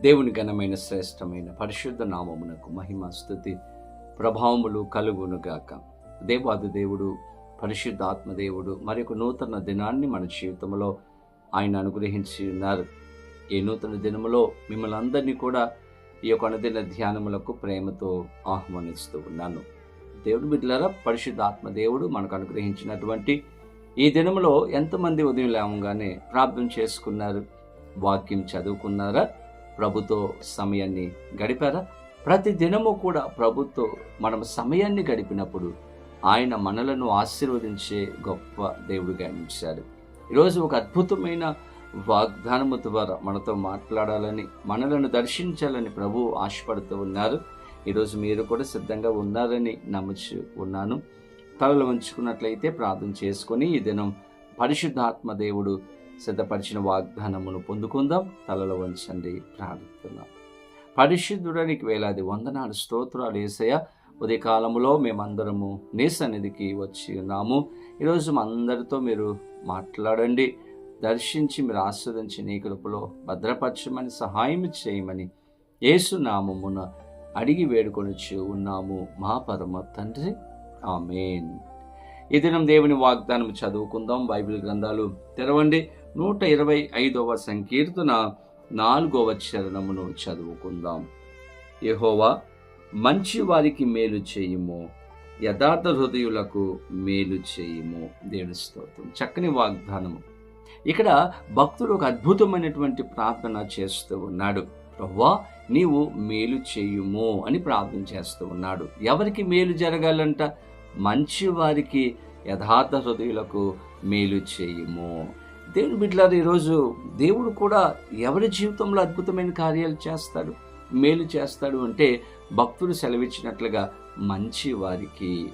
దేవుని ఘనమైన శ్రేష్టమైన పరిశుద్ధ నామమునకు మహిమ స్థుతి ప్రభావములు కలుగునుగాక. దేవాది దేవుడు పరిశుద్ధ ఆత్మదేవుడు మరి ఒక నూతన దినాన్ని మన జీవితంలో ఆయన అనుగ్రహించి ఉన్నారు ఈ నూతన దినములో మిమ్మల్ని అందరినీ కూడా ఈ యొక్క అనుదిన ధ్యానములకు ప్రేమతో ఆహ్వానిస్తూ ఉన్నాను. దేవుడు బిడ్డలారా పరిశుద్ధ ఆత్మదేవుడు మనకు అనుగ్రహించినటువంటి ఈ దినములో ఎంతమంది ఉదయం లేవగానే ప్రార్థన చేసుకున్నారు వాక్యం చదువుకున్నారా? ప్రభుతో సమయాన్ని గడిపారా? ప్రతి దినము కూడా ప్రభుతో మనం సమయాన్ని గడిపినప్పుడు ఆయన మనలను ఆశీర్వదించే గొప్ప దేవుడిగా నిలిచారు ఈరోజు ఒక అద్భుతమైన వాగ్దానము ద్వారా మనతో మాట్లాడాలని మనలను దర్శించాలని ప్రభు ఆశపడుతూ ఉన్నారు. ఈరోజు మీరు కూడా సిద్ధంగా ఉన్నారని నమ్ముచు ఉన్నాను. తలలు ఉంచుకున్నట్లయితే ప్రార్థన చేసుకొని ఈ దినం పరిశుద్ధాత్మ దేవుడు సిద్ధపరిచిన వాగ్దానమును పొందుకుందాం. తలలో వంచండి ప్రార్థిస్తున్నాం. పరిశుద్ధుడానికి వేలాది వందనాలు స్తోత్రాలు వేసయ ఉదయకాలములో మేమందరము నీ సన్నిధికి వచ్చి ఉన్నాము. ఈరోజు అందరితో మీరు మాట్లాడండి. దర్శించి మీరు ఆస్వాదించి నీ కృపలో భద్రపరచమని సహాయం చేయమని ఏసునామమున అడిగి వేడుకొనిచ్చి ఉన్నాము. మా పరమ తండ్రి. ఆమెన్. ఈ దినం దేవుని వాగ్దానం చదువుకుందాం. బైబిల్ గ్రంథాలు తెరవండి. నూట ఇరవై ఐదవ సంకీర్తన నాలుగవ చరణమును చదువుకుందాం. యహోవా మంచి వారికి మేలు చేయుము యథార్థ హృదయులకు మేలు చేయుము. దేవుని స్తోత్రం. చక్కని వాగ్దానము. ఇక్కడ భక్తుడు ఒక అద్భుతమైనటువంటి ప్రార్థన చేస్తూ ఉన్నాడు. ప్రవ్వా నీవు మేలు చేయుము అని ప్రార్థన చేస్తూ ఉన్నాడు. ఎవరికి మేలు జరగాలంట? మంచి వారికి యథార్థ హృదయులకు మేలు చేయుము. దేవుని బిడ్డలారు ఈరోజు దేవుడు కూడా ఎవరి జీవితంలో అద్భుతమైన కార్యాలు చేస్తాడు మేలు చేస్తాడు అంటే భక్తుడు సెలవిచ్చినట్లుగా మంచి వారికి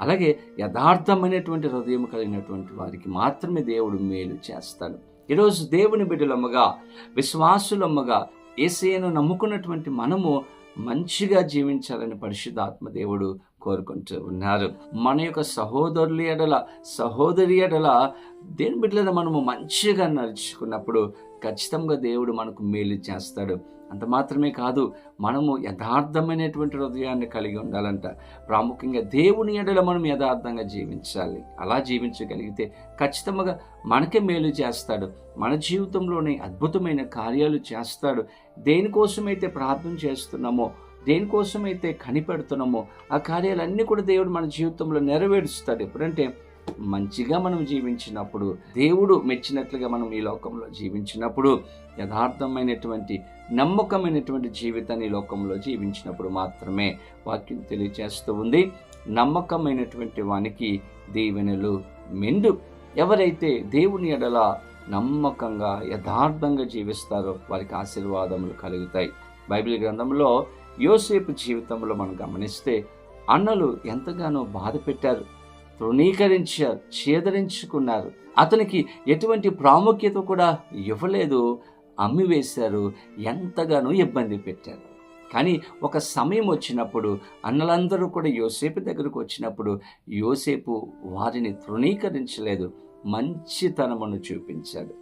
అలాగే యథార్థమైనటువంటి హృదయం కలిగినటువంటి వారికి మాత్రమే దేవుడు మేలు చేస్తాడు. ఈరోజు దేవుని బిడ్డలమ్మగా విశ్వాసులమ్మగా ఏసయ్యను నమ్ముకున్నటువంటి మనము మంచిగా జీవించాలని పరిశుద్ధాత్మ దేవుడు కోరుకుంటూ ఉన్నారు. మన యొక్క సహోదరుల ఎడల సహోదరి ఎడల దేని బిడ్డలను మనము మంచిగా నడుచుకున్నప్పుడు ఖచ్చితంగా దేవుడు మనకు మేలు చేస్తాడు. అంత మాత్రమే కాదు మనము యథార్థమైనటువంటి హృదయాన్ని కలిగి ఉండాలంట. ప్రాముఖ్యంగా దేవుని ఎడల మనం యథార్థంగా జీవించాలి. అలా జీవించగలిగితే ఖచ్చితంగా మనకే మేలు చేస్తాడు. మన జీవితంలోనే అద్భుతమైన కార్యాలు చేస్తాడు. దేనికోసమైతే ప్రార్థన చేస్తున్నామో దేనికోసమైతే కనిపెడుతున్నామో ఆ కార్యాలన్నీ కూడా దేవుడు మన జీవితంలో నెరవేరుస్తాడు. ఎప్పుడంటే మంచిగా మనం జీవించినప్పుడు దేవుడు మెచ్చినట్లుగా మనం ఈ లోకంలో జీవించినప్పుడు యథార్థమైనటువంటి నమ్మకమైనటువంటి జీవితాన్ని ఈ లోకంలో జీవించినప్పుడు మాత్రమే వాక్యం తెలియచేస్తూ ఉంది. నమ్మకమైనటువంటి వానికి దీవెనలు మెండు. ఎవరైతే దేవుని ఎడల నమ్మకంగా యథార్థంగా జీవిస్తారో వారికి ఆశీర్వాదములు కలుగుతాయి. బైబిల్ గ్రంథంలో యోసేపు జీవితంలో మనం గమనిస్తే అన్నలు ఎంతగానో బాధ పెట్టారు తృణీకరించారు ఛేదరించుకున్నారు అతనికి ఎటువంటి ప్రాముఖ్యత కూడా ఇవ్వలేదు. అమ్మివేశారు ఎంతగానో ఇబ్బంది పెట్టారు. కానీ ఒక సమయం వచ్చినప్పుడు అన్నలందరూ కూడా యోసేపు దగ్గరకు వచ్చినప్పుడు యోసేపు వారిని తృణీకరించలేదు మంచితనమును చూపించాడు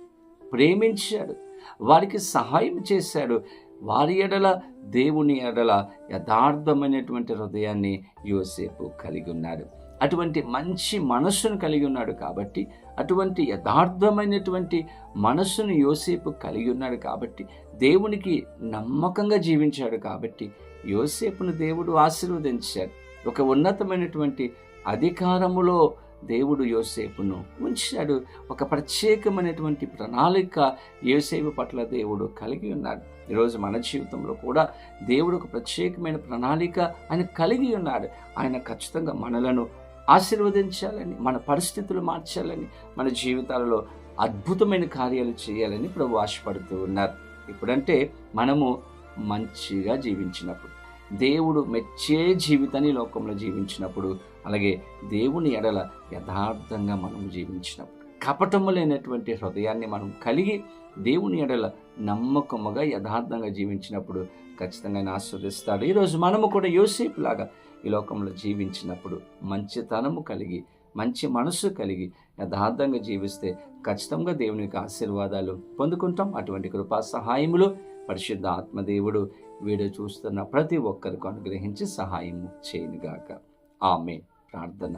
ప్రేమించాడు వారికి సహాయం చేశాడు. వారి ఎడల దేవుని ఎడల యథార్థమైనటువంటి హృదయాన్ని యోసేపు కలిగి ఉన్నాడు. అటువంటి మంచి మనస్సును కలిగి ఉన్నాడు కాబట్టి అటువంటి యథార్థమైనటువంటి మనస్సును యోసేపు కలిగి ఉన్నాడు కాబట్టి దేవునికి నమ్మకంగా జీవించాడు కాబట్టి యోసేపును దేవుడు ఆశీర్వదించాడు. ఒక ఉన్నతమైనటువంటి అధికారములో దేవుడు యోసేపును ఉంచాడు. ఒక ప్రత్యేకమైనటువంటి ప్రణాళిక యోసేపు పట్ల దేవుడు కలిగి ఉన్నాడు. ఈరోజు మన జీవితంలో కూడా దేవుడు ఒక ప్రత్యేకమైన ప్రణాళిక ఆయన కలిగి ఉన్నాడు. ఆయన ఖచ్చితంగా మనలను ఆశీర్వదించాలని మన పరిస్థితులు మార్చాలని మన జీవితాలలో అద్భుతమైన కార్యాలు చేయాలని ప్రభు ఆశపడుతూ ఉన్నారు. ఇప్పుడంటే మనము మంచిగా జీవించినప్పుడు. దేవుడు మెచ్చే జీవితాన్ని లోకంలో జీవించినప్పుడు అలాగే దేవుని ఎడల యథార్థంగా మనం జీవించినప్పుడు కపటము లేనటువంటి హృదయాన్ని మనం కలిగి దేవుని ఎడల నమ్మకముగా యథార్థంగా జీవించినప్పుడు ఖచ్చితంగా ఆయన ఆస్వాదిస్తాడు ఈరోజు మనము కూడా యోసేపు లాగా ఈ లోకంలో జీవించినప్పుడు మంచితనము కలిగి మంచి మనసు కలిగి యథార్థంగా జీవిస్తే ఖచ్చితంగా దేవుని యొక్క ఆశీర్వాదాలు పొందుకుంటాం. అటువంటి కృపా సహాయములు పరిశుద్ధ ఆత్మదేవుడు వీడియో చూస్తున్న ప్రతి ఒక్కరికి అనుగ్రహించి సహాయం చేయనుగాక ఆమె ప్రార్థన.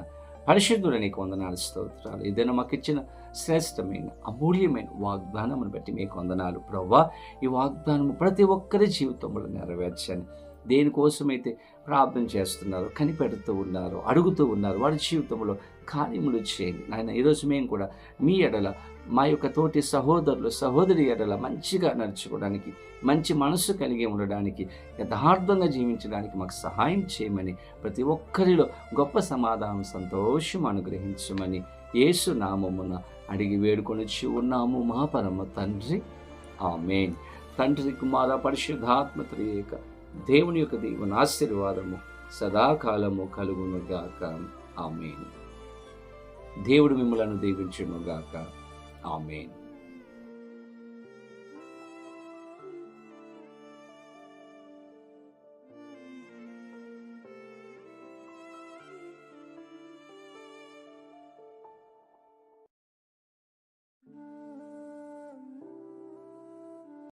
పరిశుద్ధుడు నీకు వందనాలు స్తోత్రాలు. ఏదైనా మాకు ఇచ్చిన శ్రేష్టమైన అమూల్యమైన వాగ్దానమును బట్టి మీకు వందనాలు. ప్రవ్వా ఈ వాగ్దానము ప్రతి ఒక్కరి జీవితంలో నెరవేర్చని దేనికోసమైతే ప్రార్థన చేస్తున్నారు కనిపెడుతూ ఉన్నారు అడుగుతూ ఉన్నారు వారి జీవితంలో కార్యములు చేయండి. నాయన ఈరోజు మేము కూడా మీ ఎడల మా యొక్క తోటి సహోదరులు సహోదరి ఎడల మంచిగా నడుచుకోవడానికి మంచి మనసు కలిగి ఉండడానికి యథార్థంగా జీవించడానికి మాకు సహాయం చేయమని ప్రతి ఒక్కరిలో గొప్ప సమాధానం సంతోషం అనుగ్రహించమని యేసు నామమున అడిగి వేడుకొని ఉన్నాము మా పరమ తండ్రి. ఆమెన్. తండ్రి కుమార పరిశుద్ధాత్మ త్రియేక దేవుని యొక్క దేవుని ఆశీర్వాదము సదాకాలము కలుగునుగాక ఆమెను. దేవుడు మిమ్మలను దీవించునుగాక ఆమెను.